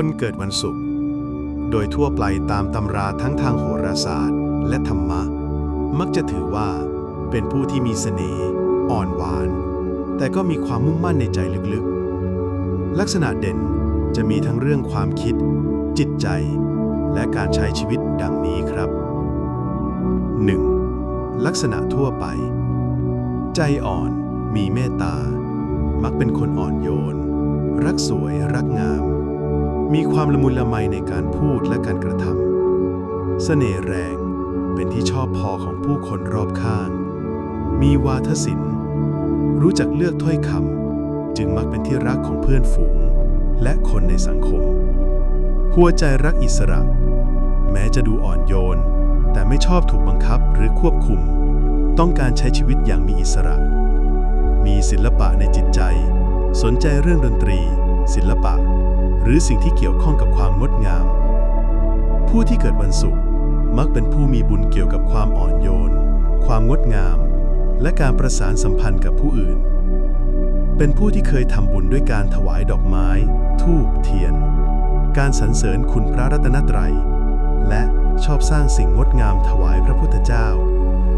คนเกิดวันศุกร์ โดยทั่วไปตามตำราทั้งทางโหราศาสตร์และธรรมะ มักจะถือว่าเป็นผู้ที่มีเสน่ห์อ่อนหวาน แต่ก็มีความมุ่งมั่นในใจลึกๆ ลักษณะเด่นจะมีทั้งเรื่องความคิด จิตใจ และการใช้ชีวิตดังนี้ครับ 1. ลักษณะทั่วไป ใจอ่อนมีเมตตา มักเป็นคนอ่อนโยน รักสวยรักงาม มีความละมุนละไมในการพูดและการกระทำเสน่ห์แรงเป็นที่ชอบพอของผู้คนรอบข้าง มีวาทศิลป์ รู้จักเลือกถ้อยคำจึงมักเป็นที่รักของเพื่อนฝูง และคนในสังคม หัวใจรักอิสระ แม้จะดูอ่อนโยน แต่ไม่ชอบถูกบังคับหรือควบคุม ต้องการใช้ชีวิตอย่างมีอิสระ มีศิลปะในจิตใจ สนใจเรื่องดนตรี ศิลปะ หรือสิ่งที่เกี่ยวข้องกับความงดงาม ผู้ที่เกิดวันศุกร์มักเป็นผู้มีบุญเกี่ยวกับความอ่อนโยน ความงดงาม และการประสานสัมพันธ์กับผู้อื่น เป็นผู้ที่เคยทำบุญด้วยการถวายดอกไม้ธูปเทียน การสรรเสริญคุณพระรัตนตรัย และชอบสร้างสิ่งงดงามถวายพระพุทธเจ้า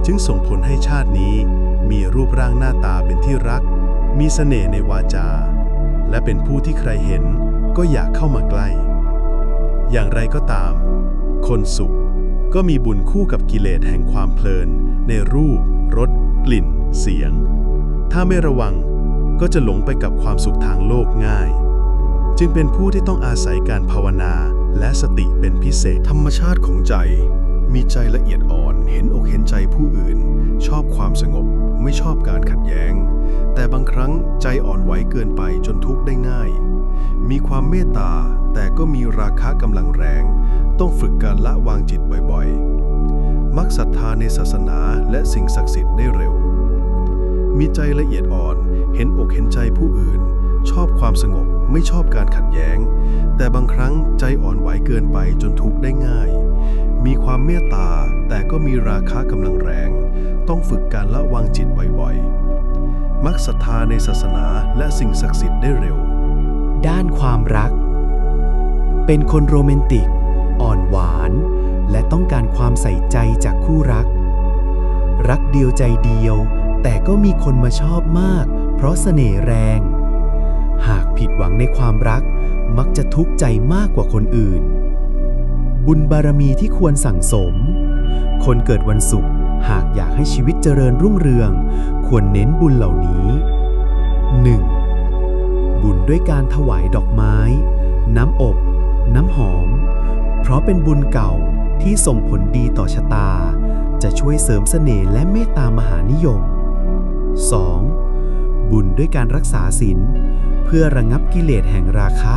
จึงส่งผลให้ชาตินี้มีรูปร่างหน้าตาเป็นที่รัก มีเสน่ห์ในวาจา และเป็นผู้ที่ใครเห็น ก็อยากเข้ามาใกล้ อย่างไรก็ตาม คนสุขก็มีบุญคู่กับกิเลสแห่งความเพลิน ในรูป รส กลิ่น เสียง ถ้าไม่ระวังก็จะหลงไปกับความสุขทางโลกง่าย จึงเป็นผู้ที่ต้องอาศัยการภาวนาและสติเป็นพิเศษ ธรรมชาติของใจ มีใจละเอียดอ่อน เห็นอกเห็นใจผู้อื่น ชอบความสงบ ไม่ชอบการขัดแย้ง แต่บางครั้งใจอ่อนไหวเกินไปจนทุกข์ได้ง่าย มีความเมตตาแต่ก็มีราคะกำลังแรง ต้องฝึกการละวางจิตบ่อยๆ มักศรัทธาในศาสนาและสิ่งศักดิ์สิทธิ์ได้เร็ว มีใจละเอียดอ่อน เห็นอกเห็นใจผู้อื่น ชอบความสงบไม่ชอบการขัดแย้ง แต่บางครั้งใจอ่อนไหวเกินไปจนทุกข์ได้ง่าย มีความเมตตาแต่ก็มีราคะกำลังแรง ต้องฝึกการละวางจิตบ่อยๆ มักศรัทธาในศาสนาและสิ่งศักดิ์สิทธิ์ได้เร็ว ด้านความรัก เป็นคนโรแมนติก อ่อนหวาน และต้องการความใส่ใจจากคู่รัก รักเดียวใจเดียว แต่ก็มีคนมาชอบมาก เพราะเสน่ห์แรง หากผิดหวังในความรัก มักจะทุกข์ใจมากกว่าคนอื่น บุญบารมีที่ควรสั่งสม คนเกิดวันศุกร์หากอยากให้ชีวิตเจริญรุ่งเรือง ควรเน้นบุญเหล่านี้ 1. บุญด้วยการถวายดอกไม้ น้ำอบ น้ำหอม เพราะเป็นบุญเก่าที่ส่งผลดีต่อชะตา จะช่วยเสริมเสน่ห์และเมตตามหานิยม 2. บุญด้วยการรักษาศีลเพื่อระงับกิเลสแห่งราคะ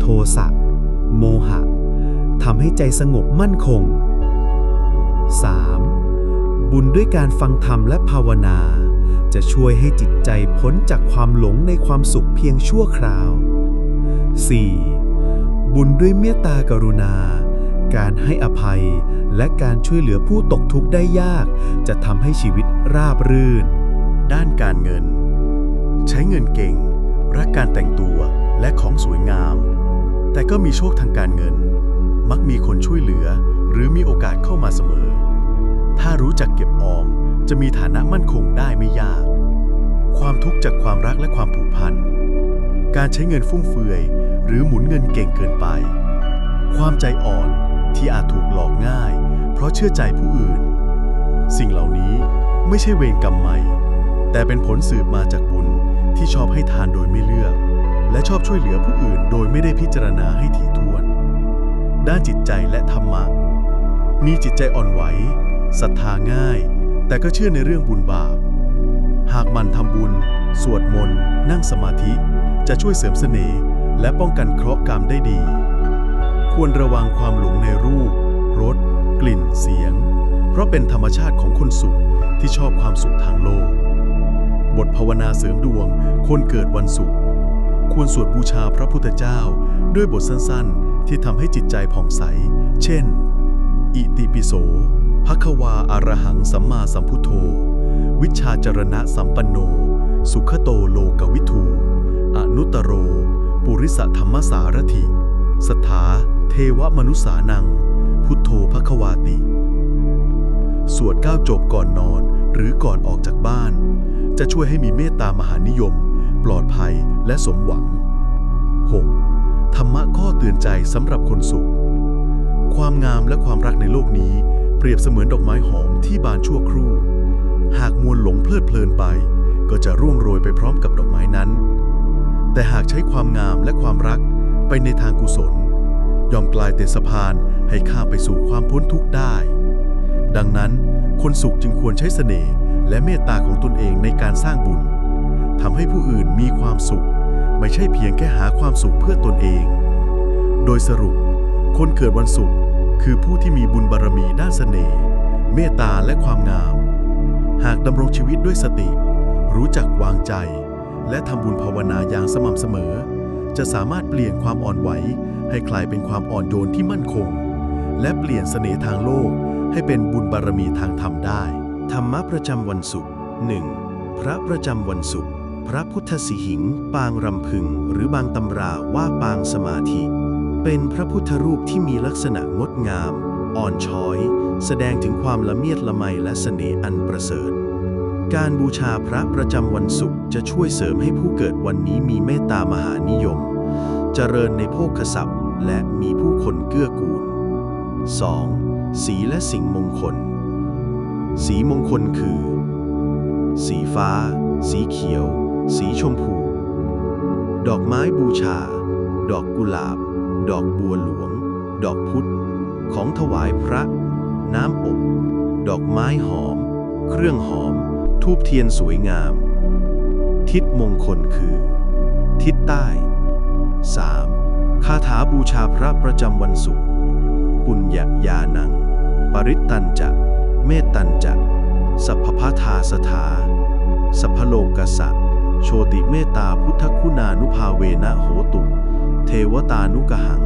โทสะ โมหะทำให้ใจสงบมั่นคง 3. บุญด้วยการฟังธรรมและภาวนา จะช่วยให้จิตใจพ้นจากความหลงในความสุขเพียงชั่วคราว 4. บุญด้วยเมตตากรุณา การให้อภัย และการช่วยเหลือผู้ตกทุกข์ได้ยาก จะทำให้ชีวิตราบรื่น ด้านการเงิน ใช้เงินเก่ง รักการแต่งตัวและของสวยงาม แต่ก็มีโชคทางการเงิน มักมีคนช่วยเหลือ หรือมีโอกาสเข้ามาเสมอ ถ้ารู้จักเก็บออม จะมีฐานะมั่นคงได้ไม่ยาก ความทุกข์จากความรักและความผูกพัน การใช้เงินฟุ่มเฟือย หรือหมุนเงินเก่งเกินไป ความใจอ่อนที่อาจถูกหลอกง่าย เพราะเชื่อใจผู้อื่น สิ่งเหล่านี้ไม่ใช่เวรกรรมใหม่ แต่เป็นผลสืบมาจากบุญที่ชอบให้ทานโดยไม่เลือก และชอบช่วยเหลือผู้อื่นโดยไม่ได้พิจารณาให้ถี่ถ้วน ด้านจิตใจและธรรมะ มีจิตใจอ่อนไหวศรัทธาง่าย แต่ก็เชื่อในเรื่องบุญบาป หากมันทำบุญ สวดมนต์ นั่งสมาธิ จะช่วยเสริมเสน่ห์และป้องกันเคราะห์กรรมได้ดี ควรระวังความหลงในรูป รส กลิ่น เสียง เพราะเป็นธรรมชาติของคนสุขที่ชอบความสุขทางโลก บทภาวนาเสริมดวง คนเกิดวันศุกร์ ควรสวดบูชาพระพุทธเจ้า ด้วยบทสั้นๆ ที่ทำให้จิตใจผ่องใส เช่น อิติปิโสภควาอารหังสัมมาสัมพุทโธ วิชชาจรณะสัมปันโน สุขโตโลกวิทูอนุตโร ปุริสธรรมสารถิศรัทธาเทวมนุษานัง พุทโธภควาติ สวดเก้าจบก่อนนอนหรือก่อนออกจากบ้าน จะช่วยให้มีเมตตามหานิยม ปลอดภัยและสมหวัง 6. ธรรมะข้อเตือนใจสำหรับคนสุข ความงามและความรักในโลกนี้ เปรียบเสมือนดอกไม้หอมที่บานชั่วครู่ หากมวลหลงเพลิดเพลินไป ก็จะร่วงโรยไปพร้อมกับดอกไม้นั้น แต่หากใช้ความงามและความรักไปในทางกุศล ยอมกลายเป็นสะพานให้ข้าไปสู่ความพ้นทุกข์ได้ ดังนั้นคนสุขจึงควรใช้เสน่ห์และเมตตาของตนเองในการสร้างบุญทำให้ผู้อื่นมีความสุข ไม่ใช่เพียงแค่หาความสุขเพื่อตนเอง โดยสรุป คนเกิดวันศุกร์คือผู้ที่มีบุญบารมีด้านเสน่ห์เมตตาและความงาม หากดำรงชีวิตด้วยสติ รู้จักวางใจ และทำบุญภาวนาอย่างสม่ำเสมอ จะสามารถเปลี่ยนความอ่อนไหว ให้กลายเป็นความอ่อนโยนที่มั่นคง และเปลี่ยนเสน่ห์ทางโลก ให้เป็นบุญบารมีทางธรรมได้ ธรรมะประจำวันศุกร์ 1. พระประจำวันศุกร์พระพุทธสิหิง ปางรำพึง หรือบางตำราว่าปางสมาธิ เป็นพระพุทธรูปที่มีลักษณะงดงาม อ่อนช้อย แสดงถึงความละเมียดละไมและเสน่ห์อันประเสริฐ การบูชาพระประจำวันศุกร์จะช่วยเสริมให้ผู้เกิดวันนี้มีเมตตามหานิยม เจริญในโภคทรัพย์ และมีผู้คนเกื้อกูล 2. สีและสิ่งมงคล สีมงคลคือ สีฟ้า สีเขียว สีชมพู ดอกไม้บูชา ดอกกุหลาบ ดอกบัวหลวง ดอกพุธ ของถวายพระ น้ำอบ ดอกไม้หอม เครื่องหอม ทูบเทียนสวยงาม ทิศมงคลคือ ทิศใต้ 3. คาถาบูชาพระประจำวันศุกร์ ปุญญญานัง ปริตันจะ เมตตันจะ สัพพพทาสถา สัพพโลกสสะโชติเมตตาพุทธคุณานุภาเวนะโหตุ เทวตานุกหัง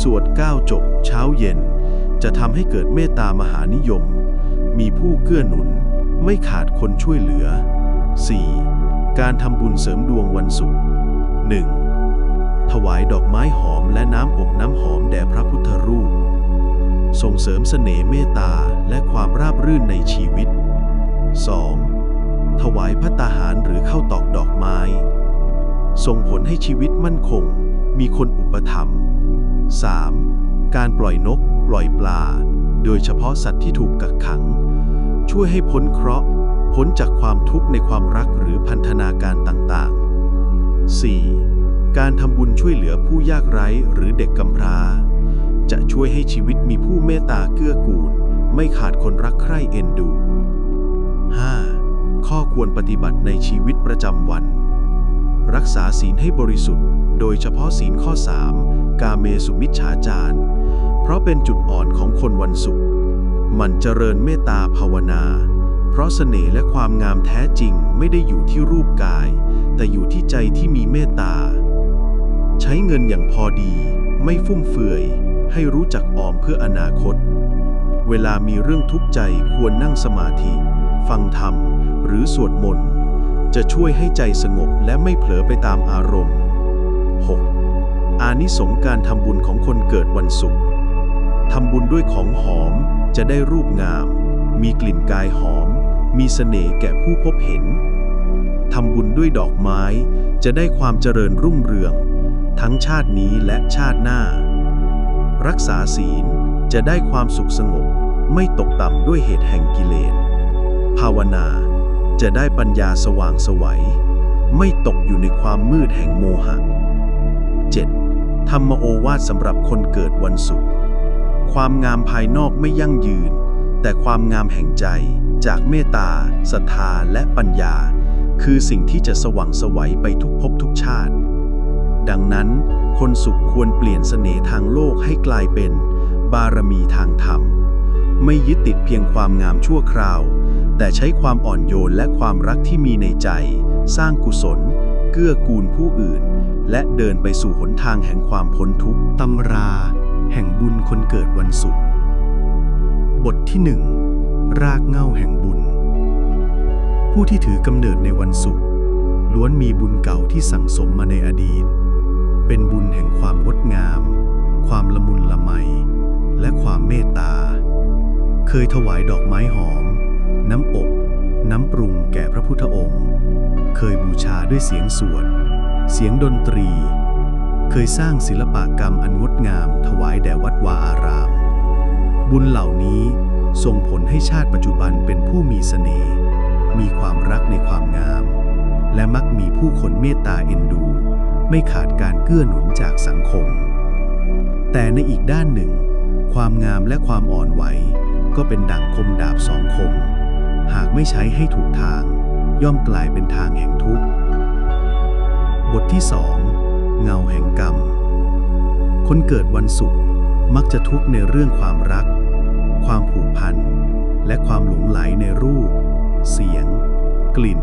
สวดก้าจบเช้าเย็น จะทำให้เกิดเมตตามหานิยม มีผู้เกื้อหนุน ไม่ขาดคนช่วยเหลือ 4. การทำบุญเสริมดวงวันศุกร์ 1. ถวายดอกไม้หอมและน้ำอบน้ำหอมแด่พระพุทธรูป ส่งเสริมเสน่ห์เมตตาและความราบรื่นในชีวิต 2. ถวายพัตตาหารหรือข้าวตอกดอกไม้ ส่งผลให้ชีวิตมั่นคง มีคนอุปถัมภ์ 3. การปล่อยนก ปล่อยปลา โดยเฉพาะสัตว์ที่ถูกกักขัง ช่วยให้พ้นเคราะห์พ้นจากความทุกข์ในความรักหรือพันธนาการต่างๆ 4. การทำบุญช่วยเหลือผู้ยากไร้หรือเด็กกำพร้า จะช่วยให้ชีวิตมีผู้เมตตาเกื้อกูล ไม่ขาดคนรักใคร่เอ็นดู 5. ข้อควรปฏิบัติในชีวิตประจำวัน รักษาศีลให้บริสุทธิ์ โดยเฉพาะศีลข้อ 3 กาเมสุมิจฉาจารเพราะเป็นจุดอ่อนของคนวันศุกร์มันเจริญเมตตาภาวนา เพราะเสน่ห์และความงามแท้จริงไม่ได้อยู่ที่รูปกาย แต่อยู่ที่ใจที่มีเมตตา ใช้เงินอย่างพอดี ไม่ฟุ่มเฟือย ให้รู้จักออมเพื่ออนาคต เวลามีเรื่องทุกข์ใจควรนั่งสมาธิ ฟังธรรม หรือสวดมนต์จะช่วยให้ใจสงบและไม่เผลอไปตามอารมณ์ 6. อานิสงการทำบุญของคนเกิดวันศุกร์ทำบุญด้วยของหอมจะได้รูปงาม มีกลิ่นกายหอม มีเสน่ห์แก่ผู้พบเห็น ทำบุญด้วยดอกไม้จะได้ความเจริญรุ่งเรือง ทั้งชาตินี้และชาติหน้า รักษาศีลจะได้ความสุขสงบ ไม่ตกต่ำด้วยเหตุแห่งกิเลส ภาวนาจะได้ปัญญาสว่างสวัยไม่ตกอยู่ในความมืดแห่งโมหะ 7. ธรรมโอวาทสำหรับคนเกิดวันศุกร์ความงามภายนอกไม่ยั่งยืน แต่ความงามแห่งใจจากเมตตาศรัทธาและปัญญา คือสิ่งที่จะสว่างไสวัยไปทุกภพทุกชาติ ดังนั้น คนสุขควรเปลี่ยนเสน่ห์ทางโลกให้กลายเป็น บารมีทางธรรม ไม่ยึดติดเพียงความงามชั่วคราว แต่ใช้ความอ่อนโยนและความรักที่มีในใจ สร้างกุศล เกื้อกูลผู้อื่น และเดินไปสู่หนทางแห่งความพ้นทุกข์ตำรา แห่งบุญคนเกิดวันศุกร์บทที่หนึ่งรากเง้าแห่งบุญ ผู้ที่ถือกำเนิดในวันศุกร์ล้วนมีบุญเก่าที่สั่งสมมาในอดีต เป็นบุญแห่งความงดงาม ความละมุนละไม และความเมตตา เคยถวายดอกไม้หอม น้ำอบ น้ำปรุงแก่พระพุทธองค์ เคยบูชาด้วยเสียงสวด เสียงดนตรี เคยสร้างศิลปกรรมอันงดงาม ถวายแด่วัดวาอาราม บุญเหล่านี้ส่งผลให้ชาติปัจจุบันเป็นผู้มีเสน่ห์ มีความรักในความงาม และมักมีผู้คนเมตตาเอ็นดู ไม่ขาดการเกื้อหนุนจากสังคม แต่ในอีกด้านหนึ่ง ความงามและความอ่อนไหว ก็เป็นดั่งคมดาบสองคม หากไม่ใช้ให้ถูกทาง ย่อมกลายเป็นทางแห่งทุกข์ บทที่สองเงาแห่งกรรม คนเกิดวันศุกร์มักจะทุกข์ในเรื่องความรัก ความผูกพัน และความหลงไหลในรูป เสียง กลิ่น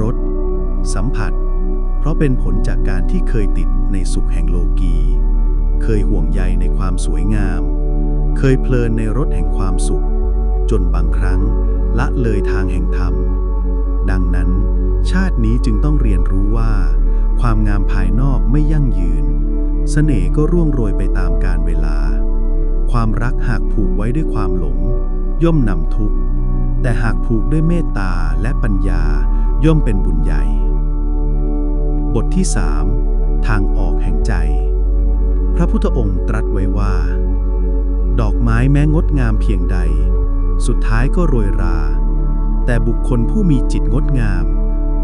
รส สัมผัส เพราะเป็นผลจากการที่เคยติดในสุขแห่งโลกี เคยห่วงใยในความสวยงาม เคยเพลินในรสแห่งความสุข จนบางครั้งละเลยทางแห่งธรรม ดังนั้น ชาตินี้จึงต้องเรียนรู้ว่า ความงามภายนอกไม่ยั่งยืนเสน่ห์ก็ร่วงโรยไปตามกาลเวลา ความรักหากผูกไว้ด้วยความหลง ย่อมนำทุกข์ แต่หากผูกด้วยเมตตาและปัญญาย่อมเป็นบุญใหญ่ บทที่สามทางออกแห่งใจ พระพุทธองค์ตรัสไว้ว่า ดอกไม้แม้งดงามเพียงใด สุดท้ายก็โรยรา แต่บุคคลผู้มีจิตงดงาม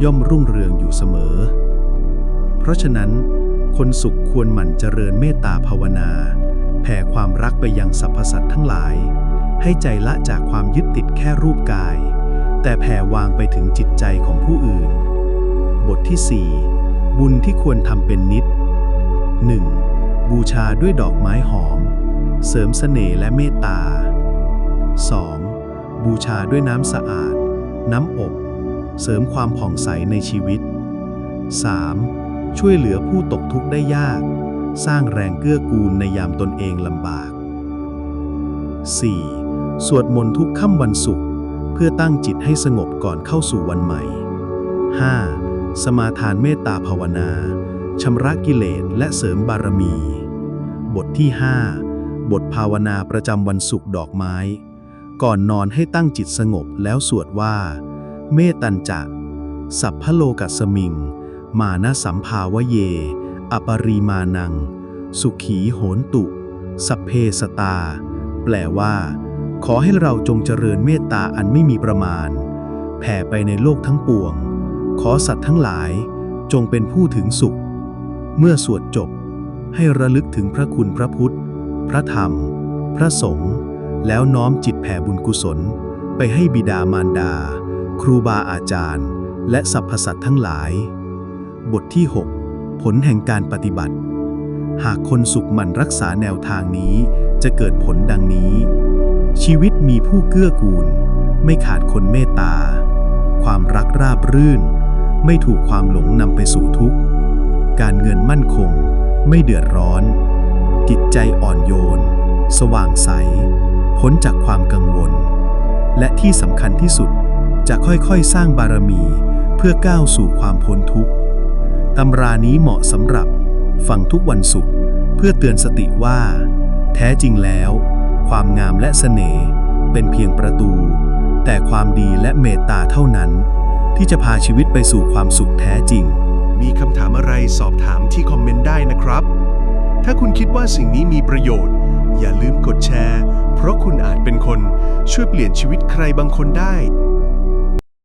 ย่อมรุ่งเรืองอยู่เสมอ เพราะฉะนั้น คนสุขควรหมั่นเจริญเมตตาภาวนา แผ่ความรักไปยังสรรพสัตว์ทั้งหลาย ให้ใจละจากความยึดติดแค่รูปกาย แต่แผ่วางไปถึงจิตใจของผู้อื่น บทที่ 4 บุญที่ควรทำเป็นนิด 1. บูชาด้วยดอกไม้หอม เสริมเสน่ห์และเมตตา 2. บูชาด้วยน้ำสะอาด น้ำอบ เสริมความผ่องใสในชีวิต 3. ช่วยเหลือผู้ตกทุกข์ได้ยาก สร้างแรงเกื้อกูลในยามตนเองลำบาก 4. สวดมนต์ทุกค่ำวันศุกร์เพื่อตั้งจิตให้สงบก่อนเข้าสู่วันใหม่ 5. สมาทานเมตตาภาวนาชำระกิเลสและเสริมบารมี บทที่ 5 บทภาวนาประจำวันศุกร์ดอกไม้ ก่อนนอนให้ตั้งจิตสงบแล้วสวดว่า เมตัญจะ สัพพโลกัสมิง มานะสัมภาวเย อปริมานัง สุขีโหนตุ สัพเพสตา แปลว่า ขอให้เราจงเจริญเมตตาอันไม่มีประมาณ แผ่ไปในโลกทั้งปวง ขอสัตว์ทั้งหลาย จงเป็นผู้ถึงสุข เมื่อสวดจบ ให้ระลึกถึงพระคุณพระพุทธ พระธรรม พระสงฆ์ แล้วน้อมจิตแผ่บุญกุศล ไปให้บิดามารดา ครูบาอาจารย์ และสรรพสัตว์ทั้งหลาย บทที่ 6 ผลแห่งการปฏิบัติ หากคนสุขหมั่นรักษาแนวทางนี้จะเกิดผลดังนี้ ชีวิตมีผู้เกื้อกูล ไม่ขาดคนเมตตา ความรักราบรื่น ไม่ถูกความหลงนำไปสู่ทุกข์ การเงินมั่นคง ไม่เดือดร้อนจิตใจอ่อนโยน สว่างใส พ้นจากความกังวล และที่สำคัญที่สุดจะค่อยๆ สร้างบารมีเพื่อก้าวสู่ความพ้นทุกข์ตำรานี้เหมาะสำหรับฟังทุกวันศุกร์เพื่อเตือนสติว่า แท้จริงแล้ว ความงามและเสน่ห์เป็นเพียงประตู แต่ความดีและเมตตาเท่านั้น ที่จะพาชีวิตไปสู่ความสุขแท้จริง มีคำถามอะไรสอบถามที่คอมเมนต์ได้นะครับ ถ้าคุณคิดว่าสิ่งนี้มีประโยชน์ อย่าลืมกดแชร์ เพราะคุณอาจเป็นคนช่วยเปลี่ยนชีวิตใครบางคนได้